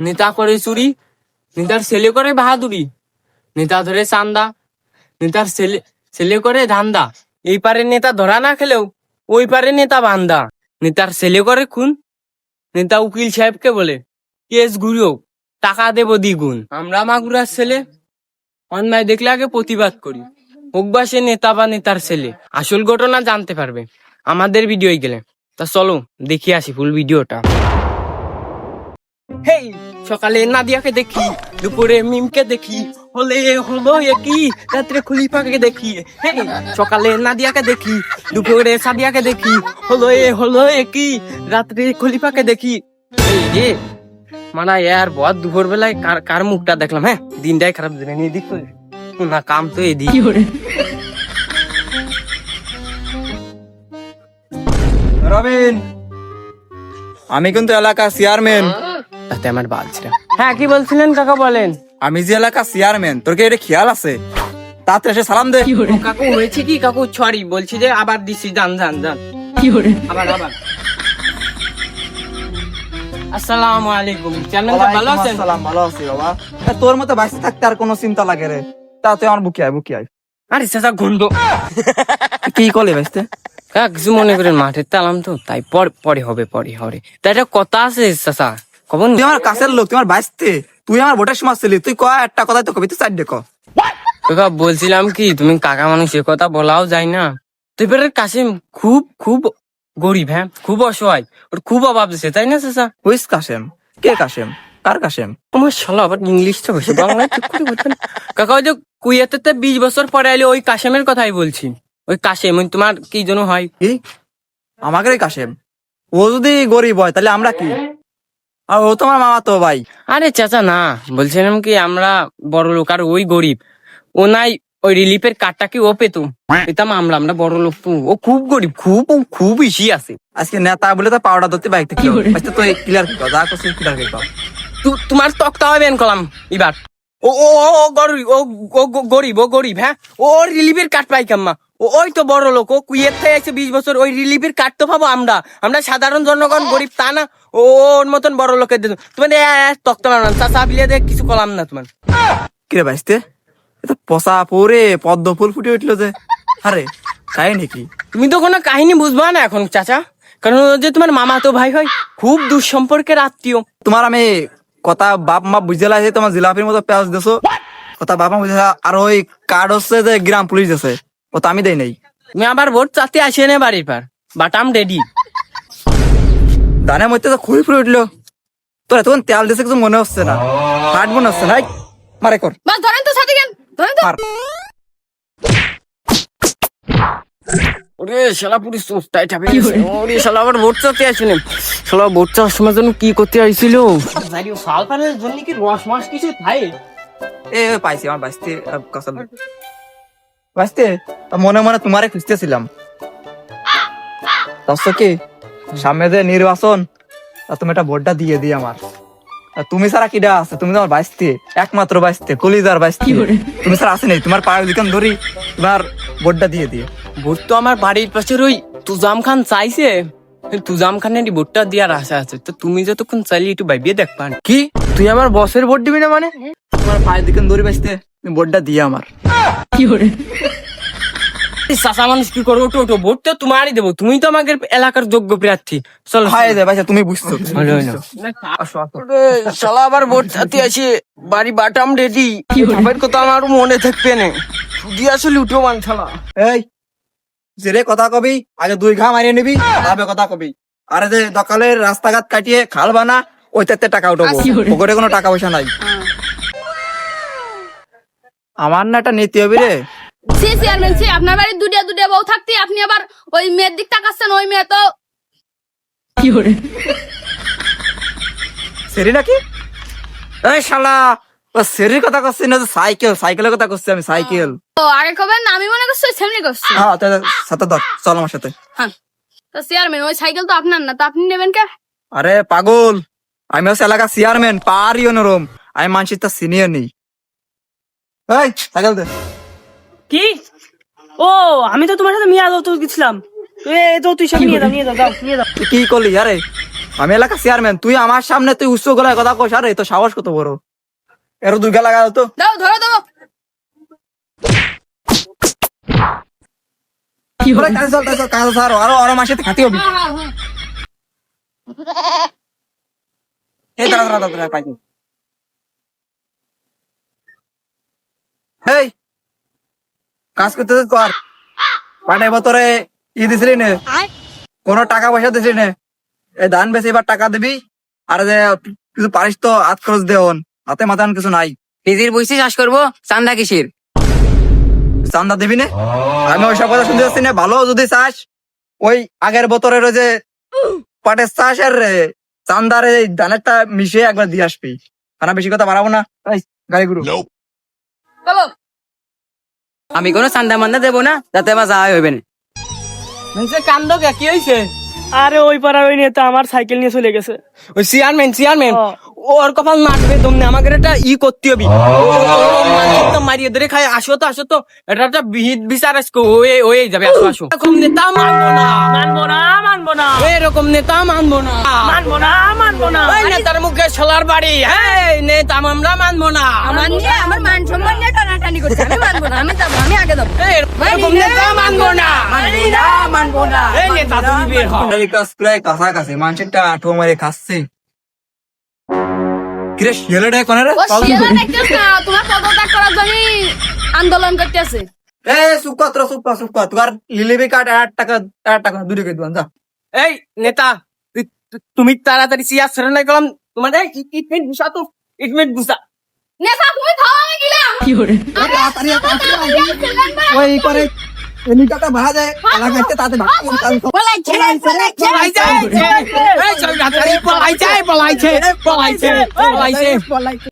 নেতা করে চুরি, নেতার ছেলে করে বাহাদুরি, নেতা ধরে চান্দা, নেতার ছেলে ছেলে করে ধান্দা। এই পারে নেতা ধরা না খেলেও, ওই পারে নেতা বান্দা। নেতার ছেলে করে খুন, নেতা উকিল সাহেবকে বলে, কেস ঘুরিও, টাকা দেব দ্বিগুণ। আমরা মাগুরার ছেলে, অন্যায় দেখলে আগে প্রতিবাদ করি। হোক বা সে নেতা বা নেতার ছেলে, আসল ঘটনা জানতে পারবে। আমাদের ভিডিওই গেলে। তা চলো, দেখি আসি ফুল ভিডিওটা হেই! সকালে নাদিয়াকে দেখি দুপুরে মিমকে দেখি হলে হলো একই রাত্রে খুলিফাকে দেখি। সকালে নাদিয়াকে দেখি দুপুরে সাদিয়াকে দেখি হলো এ হলো একই রাত্রে খলিফাকে দেখি। রে মানে ইয়ার বহুত দুপুর বেলায় কার কার মুখটা দেখলাম হ্যাঁ? দিনটাই খারাপ দিন এদিক তো না কাম তো এদিক। রবিন আমি কিন্তু এলাকার চেয়ারম্যান তাতে আমার বাজছে হ্যাঁ কি বলছিলেন? কাকা বলেন। আমি যে এলাকার চেয়ারম্যান তোর কি এটা খেয়াল আছে? তাতে এসে সালাম দে। কাকু হয়েছে কি? কাকু সরি বলছি যে আবার দিছি যান যান যান। আবার আবার। আসসালামু আলাইকুম। চেয়ারম্যান সাহেব ভালো আছেন? সালাম ভালো আছি বাবা। তোর মতো বাইসে থাকতে আর কোনো চিন্তা লাগে রে? তা তুই আমার বুকে আয় বুকে আয়। আরে চাচা গন্ধ কি করলে বাইসতে কাকা কিছু মনে করেন মাঠের তালাম তো তাই পর- পরে হবে পরে হবে। তাই একটা কথা আছে চাচা। কখন তুই আমার কাছের লোক তুই আমার বাইসতে। তুই আমার ভোটের সময় ছিলি তুই কয় একটা কথা তো কবি তুই চার দেখো কাকা বলছিলাম কি তুমি কাকা মানুষের কথা বলাও যায় না। তুই এবারে কাশিম খুব খুব গরিব হ্যাঁ? খুব অসহায়। ওর খুব অভাব দিছে তাই না চাচা? হুইস কাশেম কে কাশেম কার কাশেম আমার শালা আবার ইংলিশটা হয়েছে বাংলা ঠিক করে বলতে কাকা ওই যে কুয়েতে বিশ বছর পরে এলে ওই কাশেমের কথাই বলছি। ওই কাশেম ওই তোমার কি যেন হয়? কি? আমাকে কাশেম ও যদি গরিব হয় তাহলে আমরা কি? আর ও তোমার মামা তো ভাই। আরে চাচা না। বলছিলাম কি আমরা বড় লোক আর ওই গরিব। ও নাই ওই রিলিফের কার্ডটা কি ও পেতো? পেতাম আমরা আমরা বড় লোক তো। ও খুব গরিব খুব খুব ইসি আছে। আজকে নেতা বলে তো পাউডার ধরতে বাইক থেকে আজকে তো ক্লিয়ার যা করছিস ক্লিয়ার তোমার তক্তা হবে কলাম এবার। ও ও ও গরিব ও গরিব ও গরিব হ্যাঁ? ও রিলিফের কার্ড পাই কাম্মা। ওই তো বড় লোক ও কুয়েত থেকে আছে বিশ বছর ওই রিলিফের কার্ড তো পাবো আমরা। আমরা সাধারণ জনগণ গরিব তা না। ও ওর মতন বড় লোকের দিত তোমার তক্তা চাচা বিলিয়ে দেখ কিছু কলাম না তোমার। কিরে বাইসতে এটা পচা পরে পদ্ম ফুল ফুটে উঠল যে। আরে কাই নাকি? তুমি তো কোনো কাহিনী বুঝবা না এখন চাচা। কারণ যে তোমার মামা তো ভাই হয় খুব দুঃসম্পর্কের আত্মীয়। তোমার আমি কথা বাপ মা বুঝে লাগছে তোমার জিলাপির মতো পেঁয়াজ দেছো। কথা বাপ মা বুঝে আর ওই কার্ড হচ্ছে যে গ্রাম পুলিশ আছে ও তো আমি দেই নাই। তুমি আবার ভোট চাতে আসে না বাড়ির পার। বাটাম রেডি দানের মধ্যে তো খুবই ফুটে উঠল। তোর এতক্ষণ তেল দিছে কিছু মনে হচ্ছে না। হাট মনে হচ্ছে না। মারে কর। বাস ধরেন তো সাথে ধরেন তো। ওরে শালা পুরি সোস্তায় চাপে গেছে। ওরে শালা আবার ভোট চাতে আসেনি। শালা ভোট চাওয়ার সময় যেন কি করতে আইছিল? শাল পানের জন্য কি রস মাস কিছু খাই এ পাইছি আমার বাইসতে কাঁচা বাইসতে মনে মনে তোমারে খুঁজতেছিলাম। দশ কি? সামনে যে নির্বাচন তা তুমি একটা ভোটটা দিয়ে দিই আমার। আর তুমি ছাড়া কিডা আছে? তুমি তো আমার বাইসতে একমাত্র বাইসতে কলিজার বাইসতে। তুমি ছাড়া আছে নেই তোমার পায়ের দিকান ধরি তোমার ভোটটা দিয়ে দিয়ে ভোট তো আমার বাড়ির পাশের ওই তুজাম খান চাইছে। তুজাম খানের ভোটটা দেওয়ার আশা আছে। তো তুমি যতক্ষণ চাইলে একটু ভাইবিয়ে দেখবা। কি? তুই আমার বসের ভোট দিবি না মানে? তোমার পায়ের দিকান ধরি বাইসতে তুমি ভোটটা দিয়ে আমার। চাষা মানুষ কি করব? ওটো ওটো ভোট তো তোমারই দেবো। তুমি তো আমাদের এলাকার যোগ্য প্রার্থী। চলো হায় রে তুমি বুঝছ। শালা আবার ভোট চাতে আসে বাড়ি বাটাম রেডি। কথা আমার মনে থাকবে না। শুধু আসলে উঠো মান শালা। এই জেরে কথা কবি আগে দুই ঘা মারিয়ে নিবি তারপরে কথা কবি। আরে যে দকালের রাস্তাঘাট কাটিয়ে খাল বানা ওইটাতে টাকা উঠাবো। ওখানে কোনো টাকা পয়সা নাই। আমার না একটা নীতি হবে রে সি চেয়ারম্যান সি আপনার বাড়ির দুটিয়া দুটিয়া বউ থাকতে আপনি আবার ওই মেয়ের দিক তাকাচ্ছেন ওই মেয়ে তো। সেরি নাকি? এই শালা ও সেরির কথা করছি না সাইকেল সাইকেলের কথা করছি আমি সাইকেল। ও আগে কবেন আমি মনে করছি সেমনি করছি। হ্যাঁ তাহলে সাথে ধর চল আমার সাথে। হ্যাঁ। তো চেয়ারম্যান ওই সাইকেল তো আপনার না তো আপনি নেবেন কে? আরে পাগল আমি হচ্ছে এলাকা চেয়ারম্যান পারি অনরম আমি মানসিক তার সিনিয়র নেই। এই সাইকেল দে। কি? ও আমি তো তোমার সাথে মিয়া তো গেছিলাম। এ তো তুই সব নিয়ে দাও নিয়ে দাও দাও নিয়ে দাও। কি করলি? আরে আমি এলাকা চেয়ারম্যান তুই আমার সামনে তুই উচ্চ গলায় কথা কস আরে তো সাহস কত বড়? এর দুর্গা লাগা তো। দাও ধরো দাও ওরে, কাজে চল, কাজে চল, কাজে চল, আরও আরও মাসে খাতি হবি। এই দাঁড়া দাঁড়া দাঁড়া পাইছি। এই কাজ করতে তো কর। পাটে বতরে ই দিছিলি নে। কোনো টাকা পয়সা দিছিলি নে। এই ধান বেশি এবার টাকা দিবি আর যে কিছু পারিস তো হাত খরচ দেওন হাতে মাথান কিছু নাই। নিজের বসে চাষ করব? চান্দা কিসের? চান্দা দিবি না। আমি ওইসব কথা শুনতে যাচ্ছি না। ভালো যদি চাস ওই আগের বছরের ওই যে পাটের চাষ আর রে চান্দার এই ধানেরটা মিশিয়ে একবার দিয়ে আসবি। কারণ বেশি কথা বাড়াবো না। গাড়ি গুরু চলো আমি কোনো চান্দা মান্দা দেবো না যাতে আমার যাওয়া হইবে না। নিচে কান্দ কে? কি হয়েছে আরে ওই পাড়া ওই নেতা আমার সাইকেল নিয়ে চলে গেছে। ওই চেয়ারম্যান চেয়ারম্যান। ওর কপাল মারবে তোমনে আমাকে এটা ই করতে হবে মারিয়ে ধরে খাই আসো তো আসো তো এটা একটা বিহিত বিচার আজকে ওয়ে ওয়ে যাবে আসো আসো এরকম নেতা মানবো না মানবো না মানবো না এরকম নেতা মানবো না মানবো না মানবো না ওই নেতার মুখে ছোলার বাড়ি হ্যাঁ নেতা আমরা মানবো না আমার নিয়ে আমার মান সম্মান নিয়ে টানাটানি করছে আমি মানবো না আমি যাব আমি আগে যাব এরকম নেতা মানবো না মানবো না এই নেতা তুমি বের হও কাছাকাছি আঠো মারে খাচ্ছে কিরে শিয়ালেটা কোনে রে? ও শিয়ালা না তোমার পদত্যাগ করার জন্য আন্দোলন করতেছে এ সুপাত্র সুপা সুপা তোমার লিলিবি কাট আট টাকা আট টাকা দূরে কে দিবান যা। এই নেতা তুমি তাড়াতাড়ি ছেড়ে নাই গেলাম তোমার এই ইটমেন্ট বুসা তো ইটমেন্ট বুসা নেতা তুমি খাওয়া গেলা ওই করে এলিকাটা ভাড়া যায় আলাদা করতে তাতে ভাগ বলাইছে পলাইছে এই চল পলাইছে